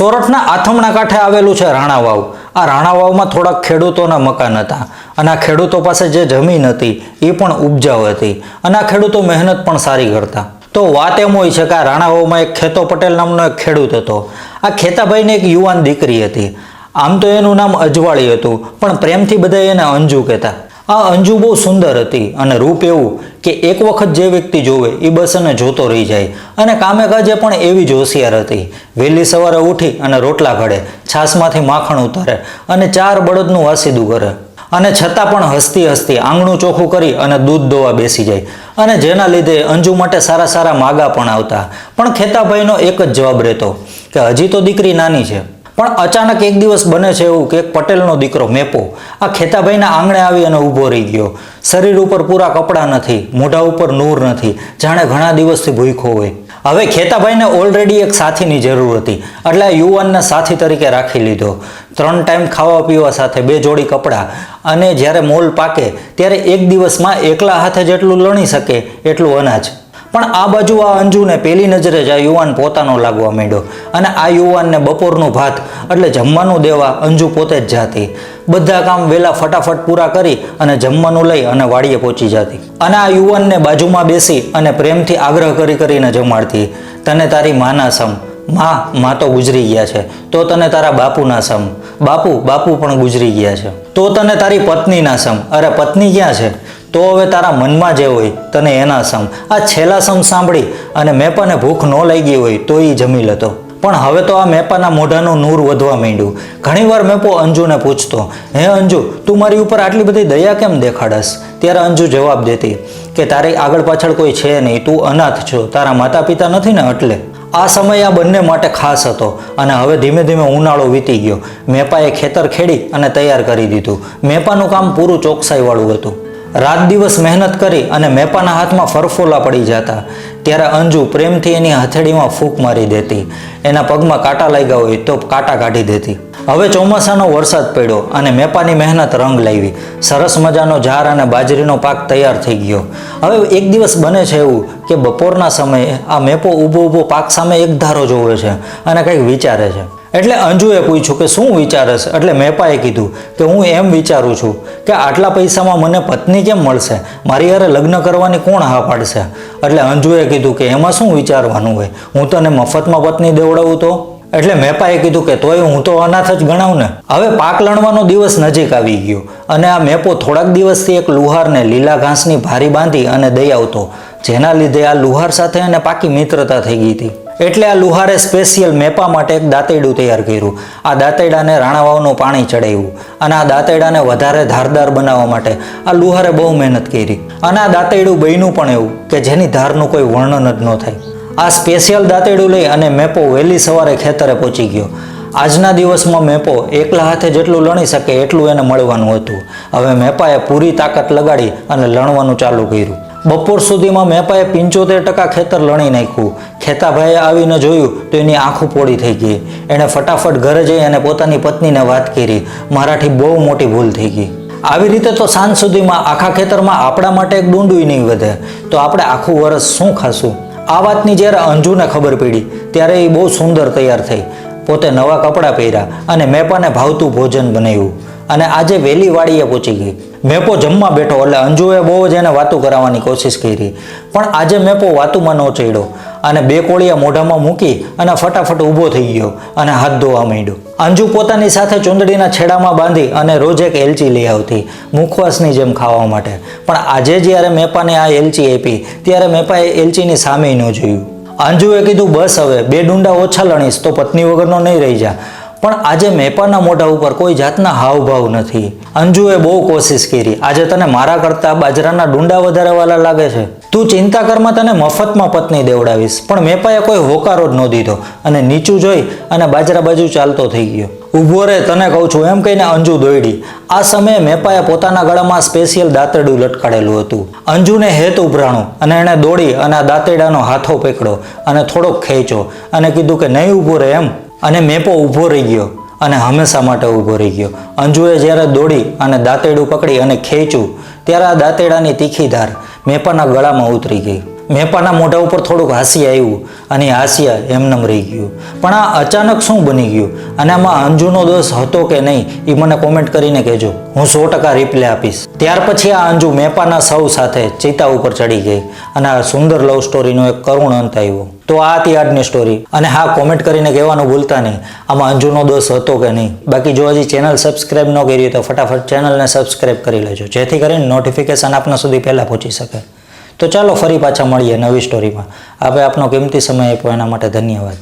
સોરઠના આથમણા કાંઠે આવેલું છે રાણાવાવ. આ રાણાવાવમાં થોડાક ખેડૂતોના મકાન હતા અને આ ખેડૂતો પાસે જે જમીન હતી એ પણ ઉપજાઉ હતી અને આ ખેડૂતો મહેનત પણ સારી કરતા. તો વાત એમ હોય છે કે આ રાણાવાવમાં એક ખેતો પટેલ નામનો એક ખેડૂત હતો. આ ખેતાભાઈને એક યુવાન દીકરી હતી. આમ તો એનું નામ અજવાળી હતું, પણ પ્રેમથી બધા એને અંજુ કહેતા. આ અંજુ બહુ સુંદર હતી અને રૂપ એવું કે એક વખત જે વ્યક્તિ જોવે એ બસ એને જોતો રહી જાય. અને કામે કાજે પણ એવી જ હોશિયાર હતી. વહેલી સવારે ઉઠી અને રોટલા ઘડે, છાશમાંથી માખણ ઉતારે અને ચાર બળદનું વાસીદું કરે. અને છતાં પણ હસતી હસતી આંગણું ચોખ્ખું કરી અને દૂધ દોવા બેસી જાય. અને જેના લીધે અંજુ માટે સારા સારા માગા પણ આવતા. પણ ખેતાભાઈનો એક જ જવાબ રહેતો કે હજી તો દીકરી નાની છે. પણ અચાનક એક દિવસ બને છે એવું કે એક પટેલનો દીકરો મેપો. આ ખેતાભાઈના આંગણે આવી અને ઊભો રહી ગયો. શરીર ઉપર પૂરા કપડાં નથી, મોઢા ઉપર નૂર નથી, જાણે ઘણા દિવસથી ભૂખો હોય. હવે ખેતાભાઈને ઓલરેડી એક સાથીની જરૂર હતી. એટલે આ યુવાનને સાથી તરીકે રાખી લીધો. ત્રણ ટાઈમ ખાવા પીવા સાથે બે જોડી કપડાં. અને જ્યારે મોલ પાકે, ત્યારે એક દિવસમાં એકલા હાથે જેટલું લણી શકે, એટલું અનાજ. પણ આ બાજુ આ અંજુને પહેલી નજરે જ આ યુવાન પોતાનો લાગવા માંડ્યો. અને આ યુવાનને બપોરનું ભાત એટલે જમવાનું દેવા અંજુ પોતે જ જાતી. બધા કામ વહેલા ફટાફટ પૂરા કરી અને જમવાનું લઈ અને વાડીએ પહોંચી જતી. અને આ યુવાનને બાજુમાં બેસી અને પ્રેમથી આગ્રહ કરી કરીને જમાડતી. તને તારી માના સમ. માં માં તો ગુજરી ગયા છે. તો તને તારા બાપુના સમ. બાપુ બાપુ પણ ગુજરી ગયા છે. તો તને તારી પત્નીના સમ. અરે, પત્ની ક્યાં છે? તો હવે તારા મનમાં જે હોય તને એના સમ આ છેલ્લા સમ સાંભળી અને મેપાને ભૂખ ન લાગી હોય તો એ જમી લેતો. પણ હવે તો આ મેપાના મોઢાનું નૂર વધવા માંડ્યું. ઘણીવાર મેપો અંજુને પૂછતો, હે અંજુ, તું મારી ઉપર આટલી બધી દયા કેમ દેખાડસ? ત્યારે અંજુ જવાબ દેતી, કે તારી આગળ પાછળ કોઈ છે નહીં, તું અનાથ છો, તારા માતા પિતા નથી ને એટલે? આ સમય આ બંને માટે ખાસ હતો અને હવે ધીમે ધીમે ઉનાળો વીતી ગયો. મેપાએ ખેતર ખેડી અને તૈયાર કરી દીધું. મેપાનું કામ પૂરું ચોકસાઈવાળું હતું. રાત દિવસ મહેનત કરી અને મેપાના હાથમાં ફરફોલા પડી જતા. ત્યારે અંજુ પ્રેમથી એની હથેળીમાં ફૂંક મારી દેતી. એના પગમાં કાંટા લાગ્યા હોય તો કાંટા કાઢી દેતી. હવે ચોમાસાનો વરસાદ પડ્યો અને મેપાની મહેનત રંગ લાવી. સરસ મજાનો ઝાર અને બાજરીનો પાક તૈયાર થઈ ગયો. હવે એક દિવસ બને છે એવું કે બપોરના સમયે આ મેપો ઊભો ઊભો પાક સામે એક ધારો જોવે છે અને કંઈક વિચારે છે. એટલે અંજુએ પૂછ્યું કે શું વિચારસ? એટલે મેપાએ કીધું કે હું એમ વિચારું છું કે આટલા પૈસામાં મને પત્ની કેમ મળશે? મારી હારે લગ્ન કરવાની કોણ હા પાડશે? એટલે અંજુએ કીધું કે એમાં શું વિચારવાનું હોય? હું તને મફતમાં પત્ની દેવડાવું તો? એટલે મેપાએ કીધું કે તોય હું તો અનાથ જ ગણાવ ને. હવે પાક લણવાનો દિવસ નજીક આવી ગયો અને આ મેપો થોડાક દિવસથી એક લુહારને લીલા ઘાસની ભારી બાંધી અને દઈ આવતો. જેના લીધે આ લુહાર સાથે એને પાકી મિત્રતા થઈ ગઈ હતી. એટલે આ લુહારે સ્પેશિયલ મેપા માટે એક દાંતેડું તૈયાર કર્યું. આ દાંતેડાને રાણાવાવનું પાણી ચડાવ્યું અને આ દાંતેડાને વધારે ધારદાર બનાવવા માટે આ લુહારે બહુ મહેનત કરી. અને આ દાંતેડું બન્યું પણ એવું કે જેની ધારનું કોઈ વર્ણન જ ન થાય. આ સ્પેશિયલ દાંતેડું લઈ અને મેપો વહેલી સવારે ખેતરે પહોંચી ગયો. આજના દિવસમાં મેપો એકલા હાથે જેટલું લણી શકે એટલું એને મળવાનું હતું. હવે મેપાએ પૂરી તાકાત લગાડી અને લણવાનું ચાલુ કર્યું. બપોર સુધીમાં મેપાએ પંચોતેર ટકા ખેતર લણી નાખ્યું. ખેતાભાઈએ આવીને જોયું તો એની આંખું પોળી થઈ ગઈ. એણે ફટાફટ ઘરે જઈ અને પોતાની પત્નીને વાત કરી. મારાથી બહુ મોટી ભૂલ થઈ ગઈ. આવી રીતે તો સાંજ સુધીમાં આખા ખેતરમાં આપણા માટે એક ડુંડું નહીં વધે. તો આપણે આખું વરસ શું ખાશું? આ વાતની જ્યારે અંજુને ખબર પડી, ત્યારે એ બહુ સુંદર તૈયાર થઈ. પોતે નવા કપડાં પહેર્યા અને મેપાને ભાવતું ભોજન બનાવ્યું. અને આજે વહેલી વાડીએ પહોંચી ગઈ. મેપો જમવા બેઠો, એટલે અંજુએ બહુ જ એને વાતું કરાવવાની કોશિશ કરી. પણ આજે મેપો વાતુમાં ન ચડ્યો. અને બે કોળિયા મોઢામાં મૂકી અને ફટાફટ ઊભો થઈ ગયો અને હાથ ધોવા માંડ્યો. અંજુ પોતાની સાથે ચૂંદડીના છેડામાં બાંધી અને રોજ એક એલચી લઈ આવતી, મુખવાસની જેમ ખાવા માટે. પણ આજે જ્યારે મેપાને આ એલચી આપી, ત્યારે મેપાએ એલચીની સામે ન જોયું. અંજુએ કીધું, બસ હવે, બે ડુંડા ઓછા લણીશ, તો પત્ની વગરનો નહીં રહી જા. પણ આજે મેપાના મોઢા ઉપર કોઈ જાતના હાવભાવ નથી. અંજુએ બહુ કોશિશ કરી. આજે તને મારા કરતા બાજરાના ડુંડા વધારે વાલા લાગે છે. તું ચિંતા કરમાં તને મફતમાં પત્ની દેવડાવીશ. પણ મેપાએ કોઈ હોકારો જ ન દીધો. અને નીચું જોઈ અને બાજરા બાજુ ચાલતો થઈ ગયો. ઊભો રે, તને કહું છું, એમ કહીને અંજુ દોડી આ સમયે મેપાએ પોતાના ગળામાં સ્પેશિયલ દાંતરડું લટકાડેલું હતું. અંજુને હેત ઉભરાણું અને એણે દોડી અને આ દાંતેડાનો હાથો પકડ્યો અને થોડોક ખેંચો અને કીધું કે નહીં ઊભો રહે એમ. અને મેપો ઊભો રહી ગયો અને હંમેશા માટે ઊભો રહી ગયો. અંજુએ જ્યારે દોડી અને દાંતેડું પકડી અને ખેંચ્યું, ત્યારે આ દાંતેડાની તીખી ધાર મેપાના ગળામાં ઉતરી ગઈ. મેપાના મોઢા ઉપર થોડુંક હાસ્ય આવ્યું અને હાસ્ય એમનેમ રહી ગયું. પણ આ અચાનક શું બની ગયું? અને આમાં અંજુનો દોષ હતો કે નહીં એ મને કોમેન્ટ કરીને કહેજો. હું સો ટકા રિપ્લે આપીશ. ત્યાર પછી આ અંજુ મેપાના સૌ સાથે ચિતા ઉપર ચડી ગઈ અને આ સુંદર લવ સ્ટોરીનો એક કરુણ અંત આવ્યો. તો આ હતી આજની સ્ટોરી અને હા કોમેન્ટ કરીને કહેવાનું ભૂલતા નહીં. આમાં અંજુનો દોષ હતો કે નહીં? બાકી જો હજી ચેનલ સબસ્ક્રાઇબ ન કરી તો ફટાફટ ચેનલને સબસ્ક્રાઈબ કરી લેજો. જેથી કરીને નોટિફિકેશન આપના સુધી પહેલાં પહોંચી શકે. તો ચાલો ફરી પાછા મળીએ નવી સ્ટોરીમાં આપણે આપનો કિંમતી સમય આપ્યો, એના માટે ધન્યવાદ.